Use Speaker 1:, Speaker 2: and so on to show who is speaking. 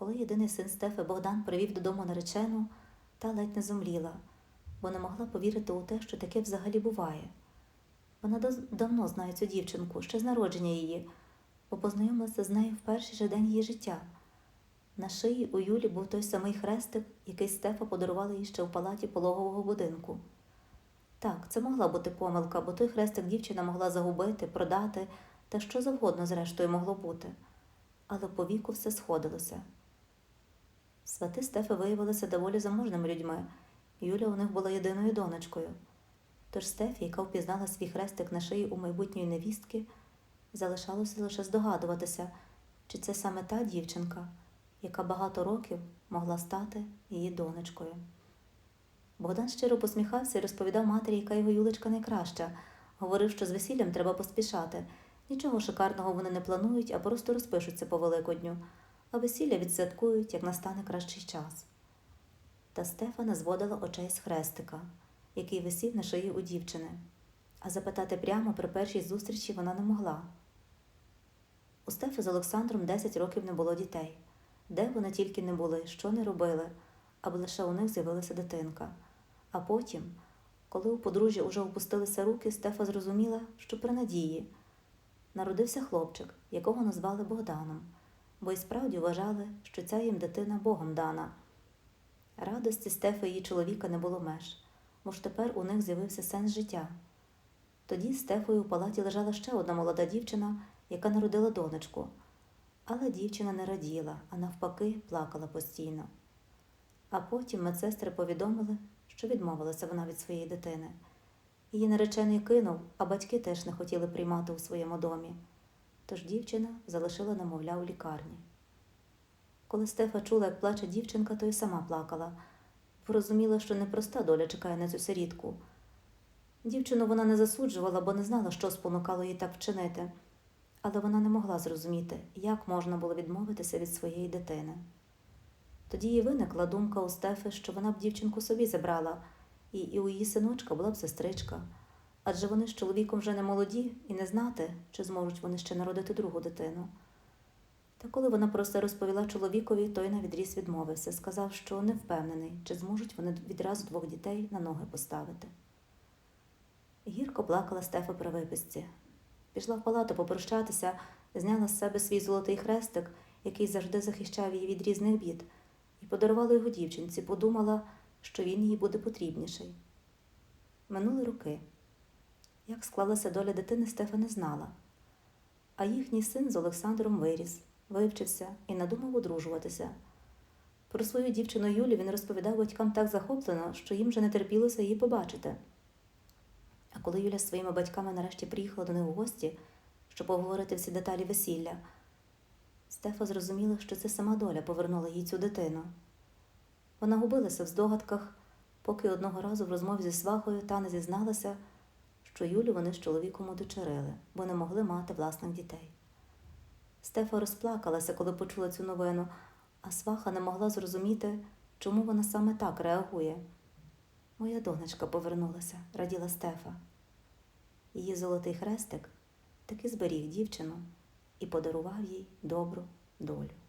Speaker 1: Коли єдиний син Стефи Богдан привів додому наречену, та ледь не зомліла, бо не могла повірити у те, що таке взагалі буває. Вона давно знає цю дівчинку, ще з народження її, бо познайомилася з нею в перший же день її життя. На шиї у Юлі був той самий хрестик, який Стефа подарувала їй ще в палаті пологового будинку. Так, це могла бути помилка, бо той хрестик дівчина могла загубити, продати та що завгодно, зрештою, могло бути. Але по віку все сходилося. Свати Стефи виявилися доволі заможними людьми. Юля у них була єдиною донечкою. Тож Стефі, яка впізнала свій хрестик на шиї у майбутньої невістки, залишалося лише здогадуватися, чи це саме та дівчинка, яка багато років могла стати її донечкою. Богдан щиро посміхався і розповідав матері, яка його Юлечка найкраща. Говорив, що з весіллям треба поспішати. Нічого шикарного вони не планують, а просто розпишуться по Великодню, а весілля відсвяткують, як настане кращий час. Та Стефа не зводила очей з хрестика, який висів на шиї у дівчини, а запитати прямо при першій зустрічі вона не могла. У Стефи з Олександром 10 років не було дітей. Де вони тільки не були, що не робили, аби лише у них з'явилася дитинка. А потім, коли у подружжя уже опустилися руки, Стефа зрозуміла, що при надії народився хлопчик, якого назвали Богданом, бо й справді вважали, що ця їм дитина Богом дана. Радості Стефи її чоловіка не було меж, бо ж тепер у них з'явився сенс життя. Тоді Стефою у палаті лежала ще одна молода дівчина, яка народила донечку. Але дівчина не раділа, а навпаки, плакала постійно. А потім медсестри повідомили, що відмовилася вона від своєї дитини. Її наречений кинув, а батьки теж не хотіли приймати у своєму домі. Тож дівчина залишила немовля у лікарні. Коли Стефа чула, як плаче дівчинка, то й сама плакала, бо розуміла, що непроста доля чекає на цю сирітку. Дівчину вона не засуджувала, бо не знала, що спонукало її так вчинити, але вона не могла зрозуміти, як можна було відмовитися від своєї дитини. Тоді їй виникла думка у Стефи, що вона б дівчинку собі забрала, і, і у її синочка була б сестричка, адже вони з чоловіком вже не молоді і не знати, чи зможуть вони ще народити другу дитину. Та коли вона про це розповіла чоловікові, той на відріз відмовився, сказав, що не впевнений, чи зможуть вони відразу двох дітей на ноги поставити. Гірко плакала Стефа при виписці. Пішла в палату попрощатися, зняла з себе свій золотий хрестик, який завжди захищав її від різних бід, і подарувала його дівчинці, подумала, що він їй буде потрібніший. Минули роки. Як склалася доля дитини, Стефа не знала. А їхній син з Олександром виріс, вивчився і надумав одружуватися. Про свою дівчину Юлю він розповідав батькам так захоплено, що їм вже не терпілося її побачити. А коли Юля з своїми батьками нарешті приїхала до них у гості, щоб обговорити всі деталі весілля, Стефа зрозуміла, що це сама доля повернула їй цю дитину. Вона губилася в здогадках, поки одного разу в розмові зі свахою та не зізналася, що Юлю вони з чоловіком удочерили, бо не могли мати власних дітей. Стефа розплакалася, коли почула цю новину, а сваха не могла зрозуміти, чому вона саме так реагує. Моя донечка повернулася, раділа Стефа. Її золотий хрестик таки зберіг дівчину і подарував їй добру долю.